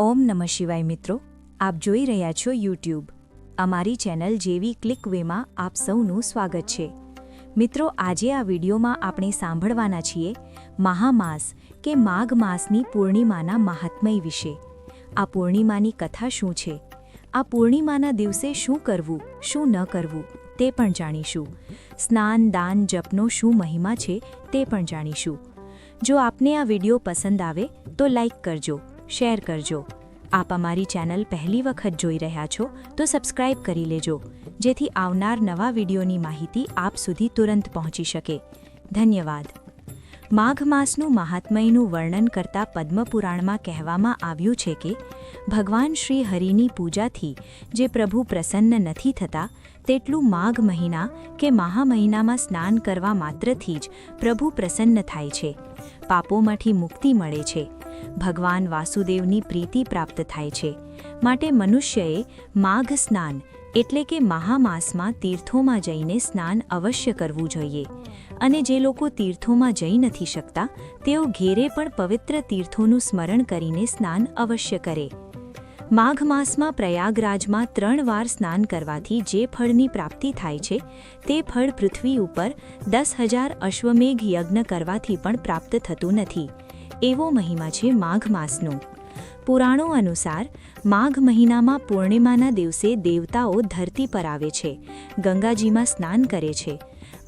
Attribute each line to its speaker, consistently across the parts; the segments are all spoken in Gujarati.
Speaker 1: ઓમ નમઃ શિવાય મિત્રો, આપ જોઈ રહ્યા છો યુટ્યુબ અમારી ચેનલ જેવી ક્લિક વેમાં આપ સૌનું સ્વાગત છે. મિત્રો, આજે આ વિડીયોમાં આપણે સાંભળવાના છીએ મહામાસ કે માઘ માસની પૂર્ણિમાના મહાત્મય વિશે. આ પૂર્ણિમાની કથા શું છે? આ પૂર્ણિમાના દિવસે શું કરવું, શું ન કરવું, તે પણ જાણીશું. સ્નાન, દાન, જપનો શું મહિમા છે તે પણ જાણીશું. જો આપને આ વીડિયો પસંદ આવે, તો લાઈક કરજો. શેર કરજો. આપ અમારી ચેનલ પહેલી વખત જોઈ રહ્યા છો તો સબસ્ક્રાઇબ કરી લેજો, જેથી આવનાર નવા વિડીયોની માહિતી આપ સુધી તુરંત પહોંચી શકે. ધન્યવાદ. માઘ માસનું મહાત્મયનું વર્ણન કરતા પદ્મપુરાણમાં કહેવામાં આવ્યું છે કે, ભગવાન શ્રી હરિની પૂજાથી જે પ્રભુ પ્રસન્ન નથી થતા, તેટલું માઘ મહિના કે મહા મહિનામાં સ્નાન કરવા માત્રથી જ પ્રભુ પ્રસન્ન થાય છે. પાપોમાંથી મુક્તિ મળે છે. ભગવાન વાસુદેવની પ્રીતિ પ્રાપ્ત થાય છે. માટે મનુષ્યએ માઘ સ્નાન એટલે કે મહામાસમાં તીર્થોમાં જઈને સ્નાન અવશ્ય કરવું જોઈએ. અને જે લોકો તીર્થોમાં જઈ નથી શકતા, તેઓ ઘેરે પણ પવિત્ર તીર્થોનું સ્મરણ કરીને સ્નાન અવશ્ય કરે. માઘ માસમાં પ્રયાગરાજમાં ત્રણ વાર સ્નાન કરવાથી જે ફળની પ્રાપ્તિ થાય છે, તે ફળ પૃથ્વી ઉપર દસ હજાર અશ્વમેઘ યજ્ઞ કરવાથી પણ પ્રાપ્ત થતું નથી. એવો મહિમા છે માઘ માસનો. પુરાણો અનુસાર, માઘ મહિનામાં પૂર્ણિમાના દિવસે દેવતાઓ ધરતી પર આવે છે, ગંગાજીમાં સ્નાન કરે છે.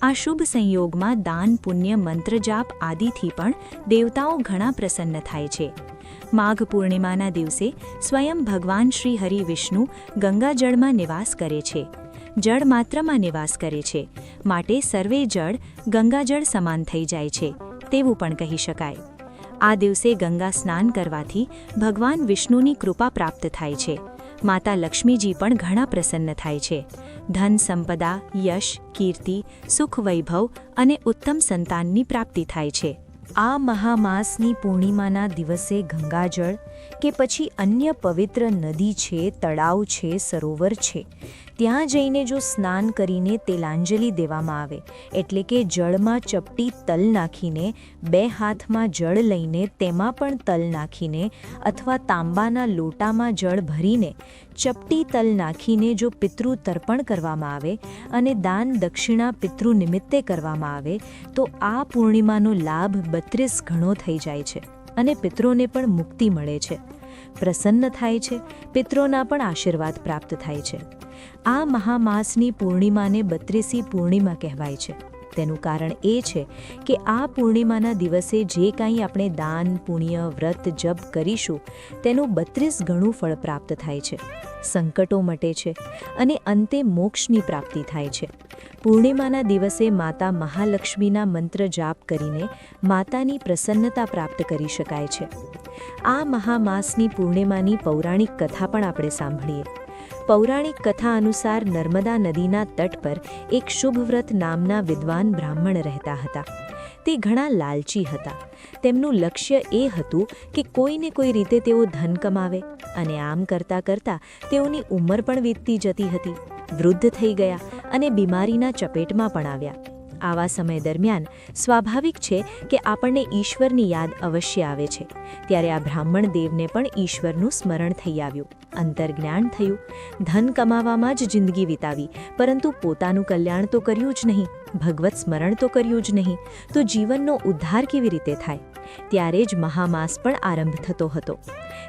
Speaker 1: આ શુભ સંયોગમાં દાન, પુણ્ય મંત્રજાપ આદિથી પણ દેવતાઓ ઘણા પ્રસન્ન થાય છે. માઘ પૂર્ણિમાના દિવસે સ્વયં ભગવાન શ્રી હરિ વિષ્ણુ ગંગાજળમાં નિવાસ કરે છે. જળ માત્રમાં નિવાસ કરે છે. માટે સર્વે જળ ગંગાજળ સમાન થઈ જાય છે. તેવું પણ કહી શકાય. આ દિવસે ગંગા સ્નાન કરવાથી ભગવાન વિષ્ણુની કૃપા પ્રાપ્ત થાય છે. માતા લક્ષ્મીજી પણ ઘણા પ્રસન્ન થાય છે. ધન સંપદા, યશ, કીર્તિ, સુખ, વૈભવ અને ઉત્તમ સંતાનની પ્રાપ્તિ થાય છે. આ મહામાસની પૂર્ણિમાના દિવસે ગંગાજળ કે પછી અન્ય પવિત્ર નદી છે, તળાવ છે, સરોવર છે, ત્યાં જઈને જો સ્નાન કરીને તેલાંજલિ દેવામાં આવે, એટલે કે જળમાં ચપટી તલ નાખીને, બે હાથમાં જળ લઈને તેમાં પણ તલ નાખીને અથવા તાંબાના લોટામાં જળ ભરીને ચપટી તલ નાખીને જો પિતૃ તર્પણ કરવામાં આવે અને દાન દક્ષિણા પિતૃ નિમિત્તે કરવામાં આવે, તો આ પૂર્ણિમાનો લાભ બત્રીસ ઘણો થઈ જાય છે અને પિત્રોને પણ મુક્તિ મળે છે. પ્રસન્ન થાય છે પિત્રોના પણ આશીર્વાદ પ્રાપ્ત થાય છે. આ મહામાસની પૂર્ણિમાને બત્રીસી પૂર્ણિમા કહેવાય છે. તેનું કારણ એ છે કે આ પૂર્ણિમાના દિવસે જે કાંઈ આપણે દાન, પુણ્ય, વ્રત, જપ કરીશું, તેનું બત્રીસ ગણું ફળ પ્રાપ્ત થાય છે. સંકટો મટે છે અને અંતે મોક્ષની પ્રાપ્તિ થાય છે. પૂર્ણિમાના દિવસે માતા મહાલક્ષ્મીના મંત્ર જાપ કરીને માતાની પ્રસન્નતા પ્રાપ્ત કરી શકાય છે. આ મહામાસની પૂર્ણિમાની પૌરાણિક કથા પણ આપણે સાંભળીએ. પૌરાણિક કથા અનુસાર નર્મદા નદીના તટ પર એક શુભવ્રત નામના વિદ્વાન બ્રાહ્મણ રહેતા હતા. તે ઘણા લાલચી હતા. તેમનું લક્ષ્ય એ હતું કે કોઈને કોઈ રીતે તેઓ ધન કમાવે અને આમ કરતાં કરતાં તેઓની ઉંમર પણ વીતતી જતી હતી. વૃદ્ધ થઈ ગયા અને બીમારીના ચપેટમાં પણ આવ્યા. આવા સમય દરમિયાન સ્વાભાવિક છે કે આપણને ઈશ્વરની યાદ અવશ્ય આવે છે. ત્યારે આ બ્રાહ્મણ દેવને પણ ઈશ્વરનું સ્મરણ થઈ આવ્યું. અંતર્જ્ઞાન થયું. ધન કમાવામાં જ જિંદગી વિતાવી. પરંતુ પોતાનું કલ્યાણ તો કર્યું જ નહીં. ભગવત સ્મરણ તો કર્યું જ નહીં. તો જીવનનો ઉદ્ધાર કેવી રીતે થાય? ત્યારે જ મહામાસ પણ આરંભ થતો હતો.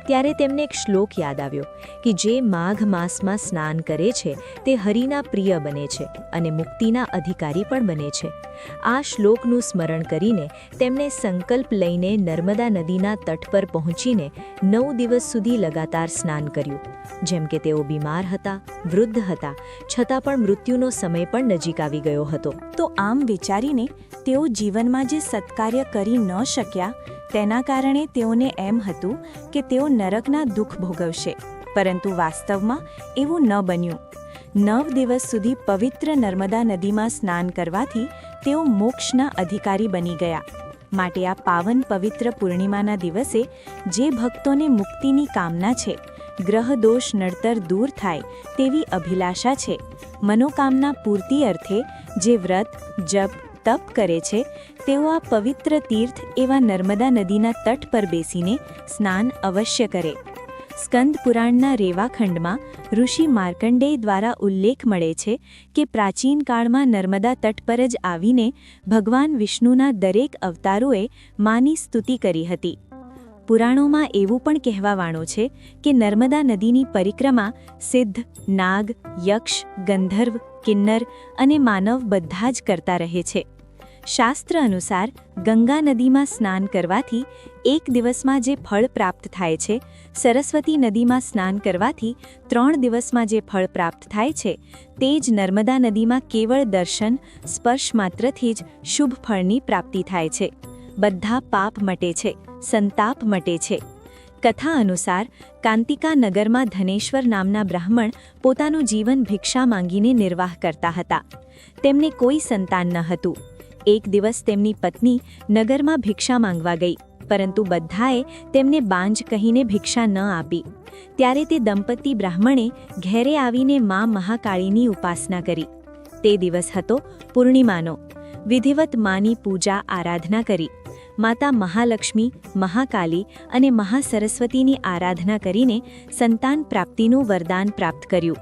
Speaker 1: ત્યારે તેમને એક શ્લોક યાદ આવ્યો કે જે માઘ માસમાં સ્નાન કરે છે, તે હરિના પ્રિય બને છે અને મુક્તિના અધિકારી પણ બને છે. આ શ્લોકનું સ્મરણ કરીને તેમણે સંકલ્પ લઈને નર્મદા નદીના તટ પર પહોંચીને નવ દિવસ સુધી લગાતાર સ્નાન કર્યું. જેમ કે તેઓ બીમાર હતા, વૃદ્ધ હતા, છતાં પણ મૃત્યુનો સમય પણ નજીક આવી ગયો હતો. તો આમ વિચારીને તેઓ જીવનમાં જે સત્કાર્ય કરી ન શક્યા તેના કારણે તેઓને એમ હતું કે તેઓ નરકના દુઃખ ભોગવશે, પરંતુ વાસ્તવમાં એવું ન બન્યું. નવ દિવસ સુધી પવિત્ર નર્મદા નદીમાં સ્નાન કરવાથી તેઓ મોક્ષના અધિકારી બની ગયા. માટે આ પાવન પવિત્ર પૂર્ણિમાના દિવસે જે ભક્તોને મુક્તિની કામના છે ગ્રહદોષ નડતર દૂર થાય તેવી અભિલાષા છે. મનોકામના પૂર્તિ અર્થે જે વ્રત, જપ તપ કરે છે, તેઓ આ પવિત્ર તીર્થ એવા નર્મદા નદીના તટ પર બેસીને સ્નાન અવશ્ય કરે. સ્કંદ પુરાણના રેવાખંડમાં ઋષિ માર્કંડેય દ્વારા ઉલ્લેખ મળે છે કે પ્રાચીન કાળમાં નર્મદા તટ પર જ આવીને ભગવાન વિષ્ણુના દરેક અવતારોએ માની સ્તુતિ કરી હતી. પુરાણોમાં એવું પણ કહેવાવાણું છે કે નર્મદા નદીની પરિક્રમા સિદ્ધ, નાગ, યક્ષ, ગંધર્વ, કિન્નર અને માનવ બધા જ કરતા રહે છે. શાસ્ત્ર અનુસાર ગંગા નદીમાં સ્નાન કરવાથી એક દિવસમાં જે ફળ પ્રાપ્ત થાય છે, સરસ્વતી નદીમાં સ્નાન કરવાથી ત્રણ દિવસમાં જે ફળ પ્રાપ્ત થાય છે, તે જ નર્મદા નદીમાં કેવળ દર્શન, સ્પર્શ માત્રથી જ શુભ ફળની પ્રાપ્તિ થાય છે. બધા પાપ મટે છે, સંતાપ મટે છે. કથા અનુસાર કાંતિકા નગરમાં ધનેશ્વર નામના બ્રાહ્મણ પોતાનું જીવન ભિક્ષા માંગીને નિર્વાહ કરતા હતા. તેમને કોઈ સંતાન ન હતું. એક દિવસ તેમની પત્ની નગરમાં ભિક્ષા માંગવા ગઈ, પરંતુ બધાએ તેમને બાંજ કહીને ભિક્ષા ન આપી. ત્યારે તે દંપતી બ્રાહ્મણે ઘેરે આવીને મા મહાકાળીની ઉપાસના કરી. તે દિવસ હતો પૂર્ણિમાનો. વિધિવત માની પૂજા આરાધના કરી. માતા મહાલક્ષ્મી, મહાકાલી અને મહાસરસ્વતીની આરાધના કરીને સંતાન પ્રાપ્તિનું વરદાન પ્રાપ્ત કર્યું.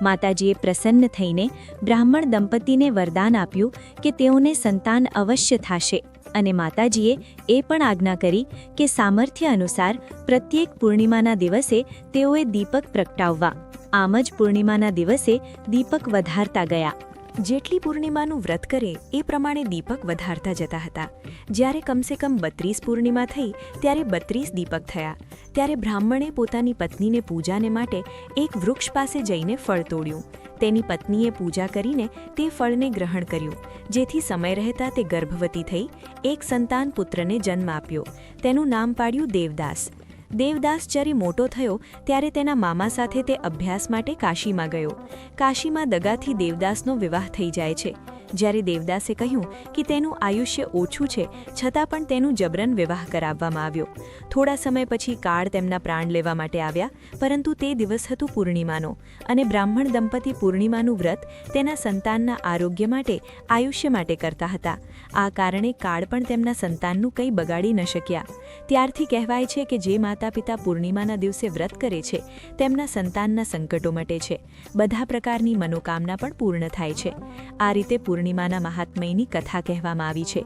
Speaker 1: માતાજીએ પ્રસન્ન થઈને બ્રાહ્મણ દંપતીને વરદાન આપ્યું કે તેઓને સંતાન અવશ્ય થશે અને માતાજીએ એ પણ આજ્ઞા કરી કે સામર્થ્ય અનુસાર પ્રત્યેક પૂર્ણિમાના દિવસે તેઓએ દીપક પ્રગટાવવા. આમ જ પૂર્ણિમાના દિવસે દીપક વધારતા ગયા. જેટલી પૂર્ણિમાનું વ્રત કરે એ પ્રમાણે દીપક વધારતા જતા હતા. જ્યારે કમસે કમ બત્રીસ પૂર્ણિમા થઈ, ત્યારે બત્રીસ દીપક થયા. ત્યારે બ્રાહ્મણે પોતાની પત્નીને પૂજાને માટે એક વૃક્ષ પાસે જઈને ફળ તોડ્યું. તેની પત્નીએ પૂજા કરીને તે ફળને ગ્રહણ કર્યું. જેથી સમય રહેતા તે ગર્ભવતી થઈ, એક સંતાન પુત્રને જન્મ આપ્યો. તેનું નામ પાડ્યું દેવદાસ. દેવદાસ જ્યારે મોટો થયો, ત્યારે તેના મામા સાથે તે અભ્યાસ માટે કાશીમાં ગયો. કાશીમાં દગાથી દેવદાસનો વિવાહ થઈ જાય છે. જ્યારે દેવદાસે કહ્યું કે તેનું આયુષ્ય ઓછું છે, છતાં પણ તેનું જબરન વિવાહ કરાવવામાં આવ્યો. થોડા સમય પછી કાળ તેમના પ્રાણ લેવા માટે આવ્યા, પરંતુ તે દિવસ હતું પૂર્ણિમાનો અને બ્રાહ્મણ દંપતી પૂર્ણિમાનું વ્રત તેના સંતાનના આરોગ્ય માટે, આયુષ્ય માટે કરતા હતા. આ કારણે કાળ પણ તેમના સંતાનનું કંઈ બગાડી ન શક્યા. ત્યારથી કહેવાય છે કે જે માતા પિતા પૂર્ણિમાના દિવસે વ્રત કરે છે, તેમના સંતાનના સંકટો મટે છે. બધા પ્રકારની મનોકામના પણ પૂર્ણ થાય છે. આ રીતે પૂર્ણિમાના મહાત્મયની કથા કહેવામાં આવી છે.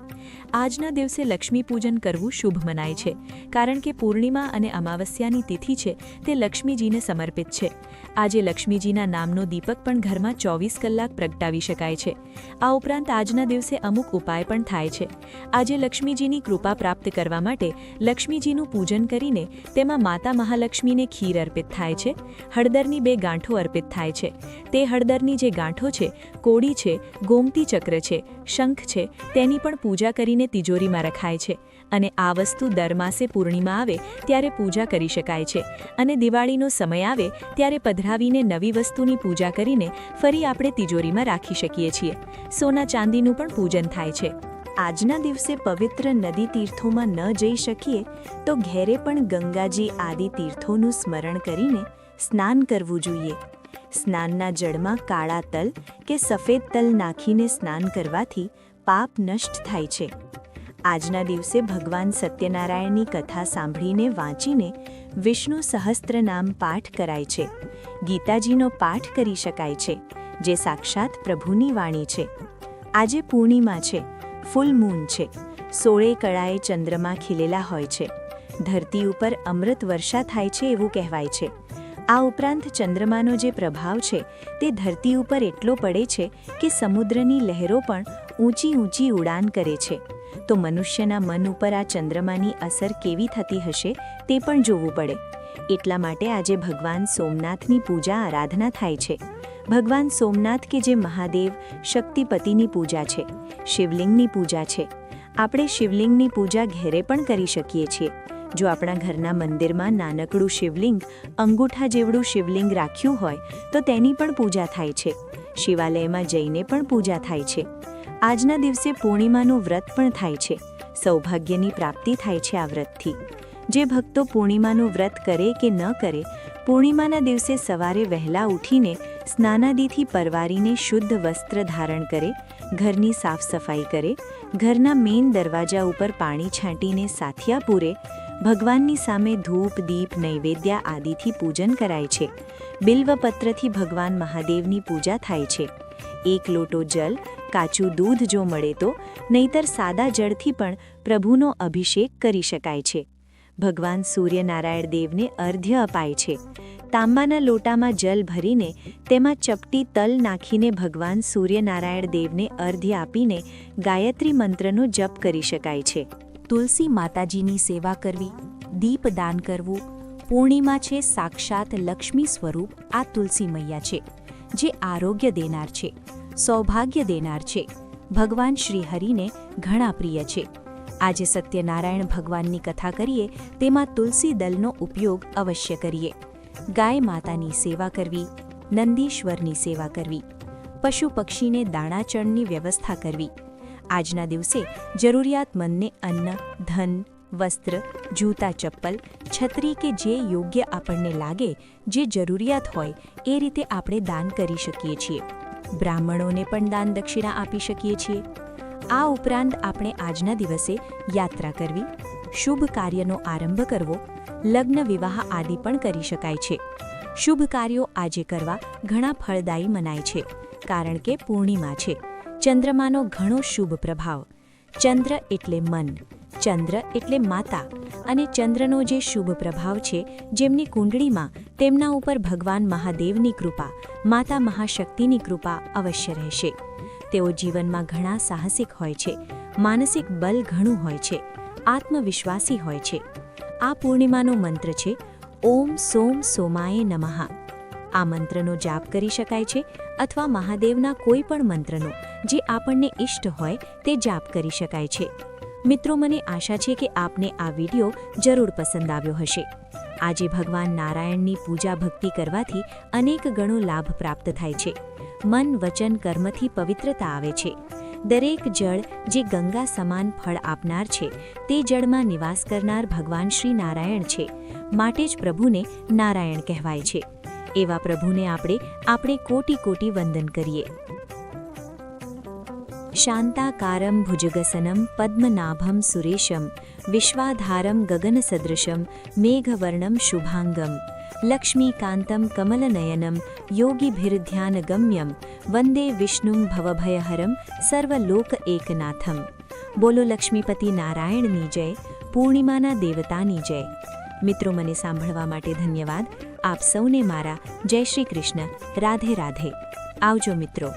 Speaker 1: આજના દિવસે લક્ષ્મી પૂજન કરવું શુભ મનાય છે, કારણ કે પૂર્ણિમા અને અમાવસ્યાની તિથિ છે તે લક્ષ્મીજીને સમર્પિત છે. આજે લક્ષ્મીજીના નામનો દીપક પણ ઘરમાં ચોવીસ કલાક પ્રગટાવી શકાય છે. આ ઉપરાંત આજના દિવસે અમુક ઉપાય પણ થાય છે. આજે લક્ષ્મીજીની કૃપા પ્રાપ્ત કરવા માટે લક્ષ્મીજીનું પૂજન કરીને તેમાં માતા મહાલક્ષ્મીને ખીર અર્પિત થાય છે, હળદરની બે ગાંઠો અર્પિત થાય છે. તે હળદરની જે ગાંઠો છે કોડી છે, ગોમતી ચક્ર છે, શંખ છે, તેની પણ પૂજા કરીને તિજોરીમાં રખાય છે અને આ વસ્તુ દર માસે પૂર્ણિમા આવે ત્યારે પૂજા કરી શકાય છે અને દિવાળીનો સમય આવે ત્યારે પધરાવીને નવી વસ્તુની પૂજા કરીને ફરી આપણે તિજોરીમાં રાખી શકીએ છીએ. સોના ચાંદીનું પણ પૂજન થાય છે. આજના દિવસે પવિત્ર નદી તીર્થોમાં ન જઈ શકીએ તો ઘેરે પણ ગંગાજી આદિ તીર્થોનું સ્મરણ કરીને સ્નાન કરવું જોઈએ. સ્નાનના જળમાં કાળા તલ કે સફેદ તલ નાખીને સ્નાન કરવાથી પાપ નષ્ટ થાય છે. આજના દિવસે ભગવાન સત્યનારાયણની કથા સાંભળીને વાંચીને વિષ્ણુ સહસ્ત્રનામ પાઠ કરાય છે. ગીતાજીનો પાઠ કરી શકાય છે, જે સાક્ષાત પ્રભુની વાણી છે. આજે પૂર્ણિમા છે, ફૂલ મૂન છે. સોળે કળાએ ચંદ્રમાં ખીલેલા હોય છે. ધરતી ઉપર અમૃત વર્ષા થાય છે એવું કહેવાય છે. આ ઉપરાંત ચંદ્રમાનો જે પ્રભાવ છે, તે ધરતી ઉપર એટલો પડે છે કે સમુદ્રની લહેરો પણ ઊંચી ઊંચી ઉડાન કરે છે. તો મનુષ્યના મન ઉપર આ ચંદ્રમાની અસર કેવી થતી હશે, તે પણ જોવું પડે. એટલા માટે આજે ભગવાન સોમનાથની પૂજા આરાધના થાય છે. ભગવાન સોમનાથ કે જે મહાદેવ શક્તિપતિની પૂજા છે, શિવલિંગની પૂજા છે. આપણે શિવલિંગની પૂજા ઘેરે પણ કરી શકીએ છીએ. જો આપણા ઘરના મંદિરમાં નાનકડું શિવલિંગ, અંગૂઠા જેવડું શિવલિંગ રાખ્યું હોય, તો તેની પણ પૂજા થાય છે. શિવાલયમાં જઈને પણ પૂજા થાય છે. આજના દિવસે પૂર્ણિમાનું વ્રત પણ થાય છે. સૌભાગ્યની પ્રાપ્તિ થાય છે આ વ્રતથી. જે ભક્તો પૂર્ણિમાનું વ્રત કરે કે ન કરે, પૂર્ણિમાના દિવસે સવારે વહેલા ઉઠીને સ્નાનાદિથી પરવારીને શુદ્ધ વસ્ત્ર ધારણ કરે, ઘરની સાફ સફાઈ કરે, ઘરના મેઇન દરવાજા ઉપર પાણી છાંટીને સાથિયા પૂરે ભગવાનની સામે ધૂપ, દીપ, નૈવેદ્ય આદિથી પૂજન કરાય છે. બિલ્વપત્રથી ભગવાન મહાદેવની પૂજા થાય છે. એક લોટો જલ, કાચું દૂધ જો મળે તો, નહીતર સાદા જળથી પણ પ્રભુનો અભિષેક કરી શકાય છે. ભગવાન સૂર્યનારાયણ દેવને અર્ધ્ય અપાય છે. તાંબાના લોટામાં જલ ભરીને તેમાં ચપટી તલ નાખીને ભગવાન સૂર્યનારાયણ દેવને અર્ધ્ય આપીને ગાયત્રી મંત્રનો જપ કરી શકાય છે. તુલસી માતાજીની સેવા કરવી દીપદાન કરવું, પૂર્ણિમા છે સાક્ષાત લક્ષ્મી સ્વરૂપ આ તુલસી મૈયા છે, જે આરોગ્ય દેનાર છે, સૌભાગ્ય દેનાર છે, ભગવાન શ્રી હરિને ઘણા પ્રિય છે. આજે સત્યનારાયણ ભગવાનની કથા કરીએ, તેમાં તુલસી દલનો ઉપયોગ અવશ્ય કરીએ. ગાય માતાની સેવા કરવી, નંદીશ્વરની સેવા કરવી, પશુ પક્ષીને દાણાચણની વ્યવસ્થા કરવી આજના દિવસે જરૂરિયાતમંદને અન્ન, ધન, વસ્ત્ર, જૂતા ચપ્પલ, છત્રી કે જે યોગ્ય આપણને લાગે, જે જરૂરિયાત હોય, એ રીતે આપણે દાન કરી શકીએ છીએ. બ્રાહ્મણોને પણ દાન દક્ષિણા આપી શકીએ છીએ. આ ઉપરાંત આપણે આજના દિવસે યાત્રા કરવી, શુભ કાર્યનો આરંભ કરવો, લગ્ન વિવાહ આદિ પણ કરી શકાય છે. શુભ કાર્યો આજે કરવા ઘણા ફળદાયી મનાય છે, કારણ કે પૂર્ણિમા છે. ચંદ્રમાનો ઘણો શુભ પ્રભાવ. ચંદ્ર એટલે મન, ચંદ્ર એટલે માતા અને ચંદ્રનો જે શુભ પ્રભાવ છે, જેમની કુંડળીમાં તેમના ઉપર ભગવાન મહાદેવની કૃપા, માતા મહાશક્તિની કૃપા અવશ્ય રહેશે. તેઓ જીવનમાં ઘણા સાહસિક હોય છે, માનસિક બલ ઘણું હોય છે, આત્મવિશ્વાસી હોય છે. આ પૂર્ણિમાનો મંત્ર છે, ઓમ સોમ સોમાય નમઃ. આ મંત્રનો જાપ કરી શકાય છે અથવા મહાદેવના કોઈ પણ મંત્રનો, જે આપણને ઇષ્ટ હોય તે જાપ કરી શકાય છે. મિત્રો, મને આશા છે કે આપને આ વિડિયો જરૂર પસંદ આવ્યો હશે. આજે ભગવાન નારાયણની પૂજા ભક્તિ કરવાથી અનેક ગણો લાભ પ્રાપ્ત થાય છે. મન, વચન, કર્મથી પવિત્રતા આવે છે. દરેક જળ જે ગંગા સમાન ફળ આપનાર છે, તે જળમાં નિવાસ કરનાર ભગવાન શ્રી નારાયણ છે. માટે જ પ્રભુને નારાયણ કહેવાય છે. એવા પ્રભુને આપણે આપણે કોટી કોટી વંદન કરીએ. શાંતાકારમ ભુજગસનમ પદ્મનાભમ સુરેશમ વિશ્વાધારમ ગગનસદૃશમ મેઘવર્ણમ શુભાંગમ લક્ષ્મીકાંતમ કમલનયનમ યોગીભિર્ધ્યાનગમ્યમ વંદે વિષ્ણુમ ભવભયહરમ સર્વલોક એકનાથમ. બોલો લક્ષ્મીપતિ નારાયણની જય, પૂર્ણિમાના દેવતાની જય. મિત્રો, મને સાંભળવા માટે ધન્યવાદ. આપ સૌને મારા જય શ્રી કૃષ્ણ. રાધે રાધે. આવજો મિત્રો.